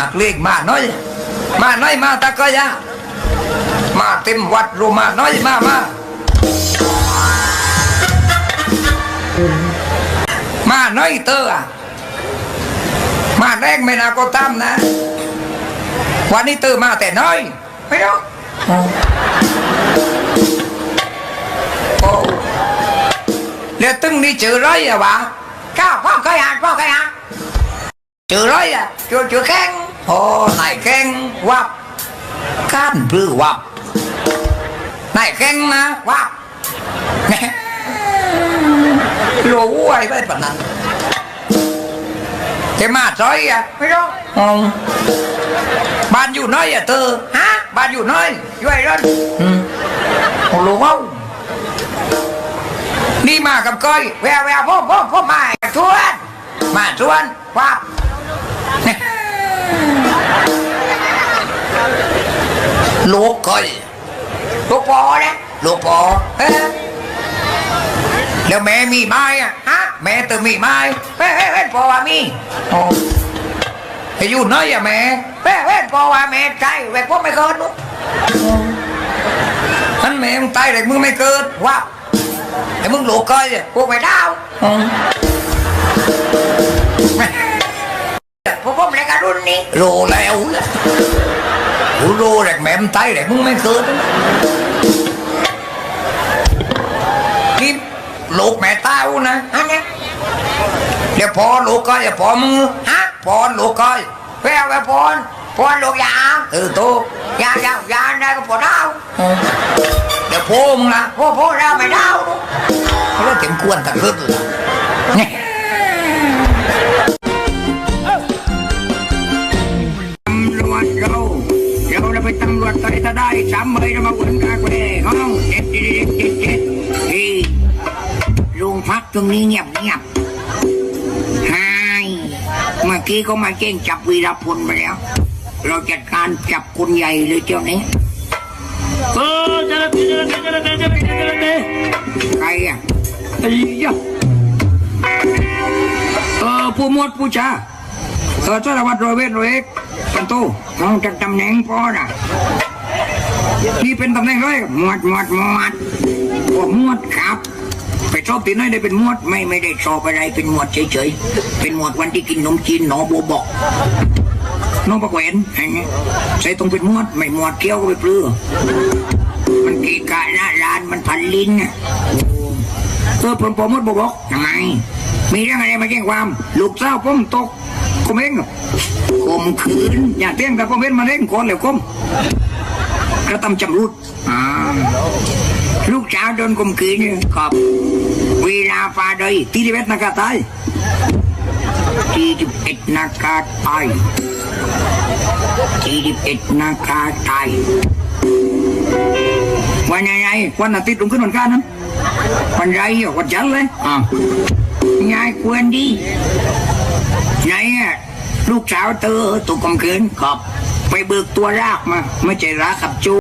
นักเลงมาน้อย มาน้อยมาตะก็ยะมาเต็มวัดรูมาน้อยมามามาน้อยเตออะมาแรกไม่นาก็ตามนะ วันนี้เตอร์มาแต่น้อยไม่รู้โอ้แล้วตึ้งนี่เจอไรอะวะข้าวพ่อเคยอ่าพ่อเคยอ่านเจอร้อยอะเจอเจอแข้งโอ้นายแข้งวักานปลื้อวับนายแข้งนะวับแหม่รู้ไว้ไปปะนั้นจะมาซอยอะไม่รู้อืมบ้านอยู่น้อยอะเธอ ยู่น้อยอยู่ไอ้รถอืมโอ้รู้ว่านี่มากับก้อยแววแววพ่อพ่อพ่อมาชวนมาชวนวับลูกก้อยลูกปอนะลูกปอเอ๊ะแล้วแม่มีไม้อะฮะแม่เติมมีไม้เฮ้ยเฮ้ยเฮ้ยปอว่ามีโอ้ให้อยู่น้อยอะแม่เฮ้ยเฮ้ยปอว่าแม่ใจแหวกพวกไม่เกิดลูกท่านแม่มึงตายแต่มึงไม่เกิดว้าวแต่มึงลูกก้อยอะพวกไม่ดาวอืมพวกผมเลยกรุ่นนี้โลแล้วล่ะ กูโลแหลกแม่มตแหลกมึงไม่เกิดนี่ลูกแม่ตายอูนะฮะเนี่ยเดี๋ยวพอลูกก็อยพอมึงฮะพอลูกก็แววแววพรพรลูกยาเออโตยายายาได้ก็พอดาวเดี๋ยวพ่อมึงละพ่อพ่อดาวไม่ดาวแล้วเต็มกวนตะกึดเลย จไทยถ้าได้สามใบเรามาวนกาแฟห้องเจ็ดเจ็ดเจ็ดเจ็ดที่โรงพักตรงนี้เงียบเงียบหายเมื่อกี้ก็มาเก้งจับวีรพลไปแล้ว เราจัดการจับคนใหญ่เลยเจ้านี้เออเจริญดีเจริญดีเจริญดีเจริญดีเจริญดีใครอะไอ้ยะเออผู้หมวดผู้ชาเออสารวัตรร้อยเวทร้อยเอกกันโตน้องจากตำแหน่งพ่อน่ะ นี่เป็นตำแหน่งไรหมวดหมวดหมวดพวกหมวดครับ ไปชอบตีน้อยได้เป็นหมวดไม่ไม่ได้สอบอะไรเป็นหมวดเฉยๆเป็นหมวดวันที่กินนมจีนหนอโบวบอกน้องประแหวนอย่างเงี้ยใส่ตรงเป็นหมวดไม่หมวดเกี้ยวก็ไปปลื้อมันกีกะหน้าร้านมันพันลิ้นน่ะเออผมผมหมดบอกบอกทำไมมีเรื่องอะไรมาแจ้งความ ลูกสาผมตกคมเองข่มขืนอย่าเตี้ยงแต่ผมเว้นมาเล่นก่อนแล้วคม กระทำจำรุดลูกสาวโดนข่มขืนเนี่ยครับเวลาฟาใดตีดิเวทนากาตายที่สิเอ็ดนาคาไทยที่สิเอ็ดนาคาไทยวันอะไรวันอาทิตย์ลงขึ้นวันก้านั้นวันไรอะวันจันทร์เลยอะยายควรดีไหนลูกสาวเธอถูกข่มขืนครับ ไปเบิกตัวรากมาไม่ใช่รักขับจู